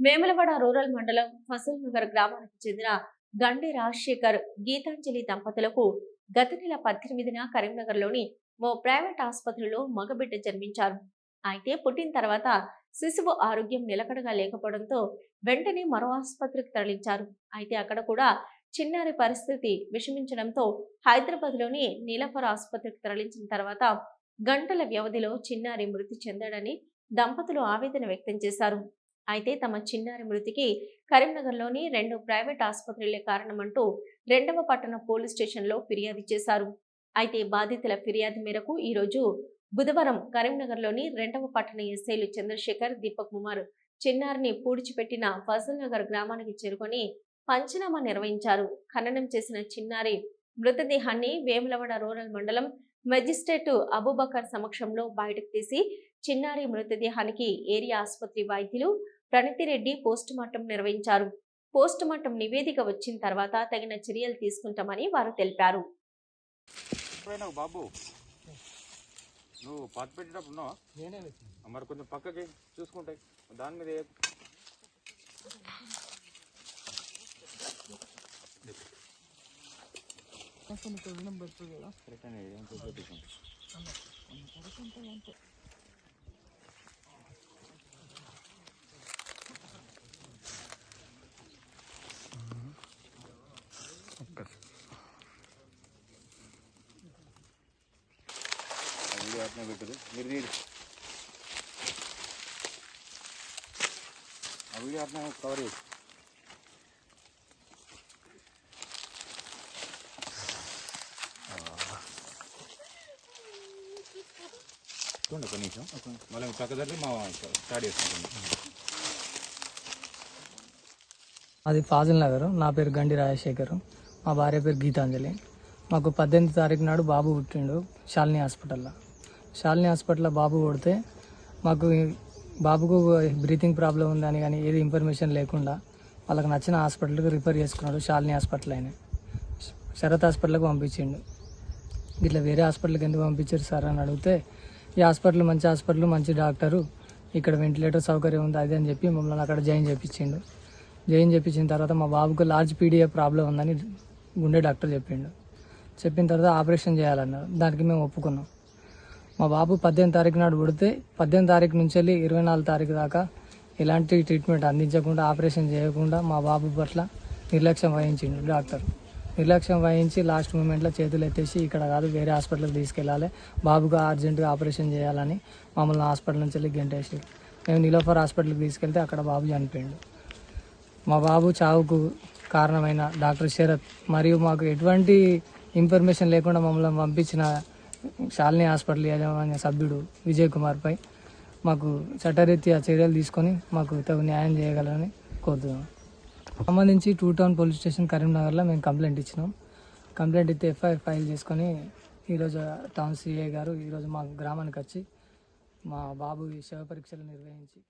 Vemulawada rural మండలం ఫసల్ నగర్ గ్రామానికి చెందిన గండి రాజశేఖర్ గీతాంజలి దంపతులకు గత నెల పద్దెనిమిదిన కరీంనగర్లోని ఓ ప్రైవేట్ ఆసుపత్రిలో మగబిడ్డ జన్మించారు. అయితే పుట్టిన తర్వాత శిశువు ఆరోగ్యం నిలకడగా లేకపోవడంతో వెంటనే మరో ఆసుపత్రికి తరలించారు. అయితే అక్కడ కూడా చిన్నారి పరిస్థితి విషమించడంతో హైదరాబాద్లోని నీలఫర్ ఆసుపత్రికి తరలించిన తర్వాత గంటల వ్యవధిలో చిన్నారి మృతి చెందాడని దంపతులు ఆవేదన వ్యక్తం చేశారు. అయితే తమ చిన్నారి మృతికి కరీంనగర్లోని రెండు ప్రైవేట్ ఆసుపత్రులే కారణమంటూ రెండవ పట్టణ పోలీస్ స్టేషన్లో ఫిర్యాదు చేశారు. అయితే బాధితుల ఫిర్యాదు మేరకు ఈరోజు బుధవారం కరీంనగర్లోని రెండవ పట్టణ ఎస్ఐలు చంద్రశేఖర్ దీపక్ కుమార్ చిన్నారిని పూడ్చిపెట్టిన ఫజల్ నగర్ గ్రామానికి చేరుకొని పంచనామా నిర్వహించారు. ఖననం చేసిన చిన్నారి మృతదేహాన్ని వేములవాడ రూరల్ మండలం మెజిస్ట్రేట్ అబూబకర్ సమక్షంలో బయటకు తీసి చిన్నారి మృతదేహానికి ఏరియా ఆసుపత్రి వైద్యులు ప్రణతిరెడ్డి పోస్టుమార్టం నిర్వహించారు. పోస్టుమార్టం నివేదిక వచ్చిన తర్వాత తగిన చర్యలు తీసుకుంటామని వారు తెలిపారు. బాబు? నువ్వు పాత పెట్టేటప్పుడు మరి కొంచెం పక్కకి చూసుకుంటాయి దాని మీద ఏం చూపించు. అట్నే పెట్టదు మీరు తీరు ఆ వీడియో అట్నే కవర్ చేసి చూడండి ఒక నిమిషం. మళ్ళీ పక్క దగ్గర మా స్టార్ట్ చేసుకుంటాం అది ఫాజిల్ నగర్. నా పేరు గండి రాజశేఖర్. మా భార్య పేరు గీతాంజలి. మాకు పద్దెనిమిది తారీఖు నాడు బాబు పుట్టిండు. శాలిని హాస్పిటల్లో. శాలిని హాస్పిటల్లో బాబు కొడితే మాకు బాబుకు బ్రీతింగ్ ప్రాబ్లం ఉందని కానీ ఏది ఇన్ఫర్మేషన్ లేకుండా వాళ్ళకి నచ్చిన హాస్పిటల్కి రిఫర్ చేసుకున్నాడు శాలిని హాస్పిటల్ ఆయన శరత్ హాస్పిటల్కి పంపించిండు. ఇట్లా వేరే హాస్పిటల్కి ఎందుకు పంపించారు సార్ అని అడిగితే ఈ హాస్పిటల్ మంచి హాస్పిటల్ మంచి డాక్టరు ఇక్కడ వెంటిలేటర్ సౌకర్యం ఉంది అది అని చెప్పి మమ్మల్ని అక్కడ జాయిన్ చేపించిండు. జాయిన్ చేయించిన తర్వాత మా బాబుకు లార్జ్ పీడిఏ ప్రాబ్లం ఉందని గుండె డాక్టర్ చెప్పిండు. చెప్పిన తర్వాత ఆపరేషన్ చేయాలన్నారు. దానికి మేము ఒప్పుకున్నాం. మా బాబు పద్దెనిమిది తారీఖు నాడు పుడితే పద్దెనిమిది తారీఖు నుంచి వెళ్ళి ఇరవై నాలుగు తారీఖు దాకా ఎలాంటి ట్రీట్మెంట్ అందించకుండా ఆపరేషన్ చేయకుండా మా బాబు పట్ల నిర్లక్ష్యం వహించిండు డాక్టర్. నిర్లక్ష్యం వహించి లాస్ట్ మూమెంట్లో చేతులు ఎత్తేసి ఇక్కడ కాదు వేరే హాస్పిటల్కి తీసుకెళ్ళాలి. బాబుగా అర్జెంటుగా ఆపరేషన్ చేయాలని మమ్మల్ని హాస్పిటల్ నుంచి వెళ్ళి గెంటేసి మేము నిలోఫర్ హాస్పిటల్కి తీసుకెళ్తే అక్కడ బాబు చనిపోయిండు. మా బాబు చావుకు కారణమైన డాక్టర్ శరత్ మరియు మాకు ఎటువంటి ఇన్ఫర్మేషన్ లేకుండా మమ్మల్ని పంపించిన శాలిని హాస్పిటల్ యాజమాన్య సభ్యుడు విజయ్ కుమార్పై మాకు చట్టరీత్యా చర్యలు తీసుకొని మాకు తగు న్యాయం చేయగలని కోరుతున్నాం. సంబంధించి టూ టౌన్ పోలీస్ స్టేషన్ కరీంనగర్లో మేము కంప్లైంట్ ఇచ్చినాం. కంప్లైంట్ ఇస్తే ఎఫ్ఐఆర్ ఫైల్ చేసుకొని ఈరోజు టౌన్ సిఐ గారు ఈరోజు మా గ్రామానికి వచ్చి మా బాబు శవ పరీక్షలు నిర్వహించి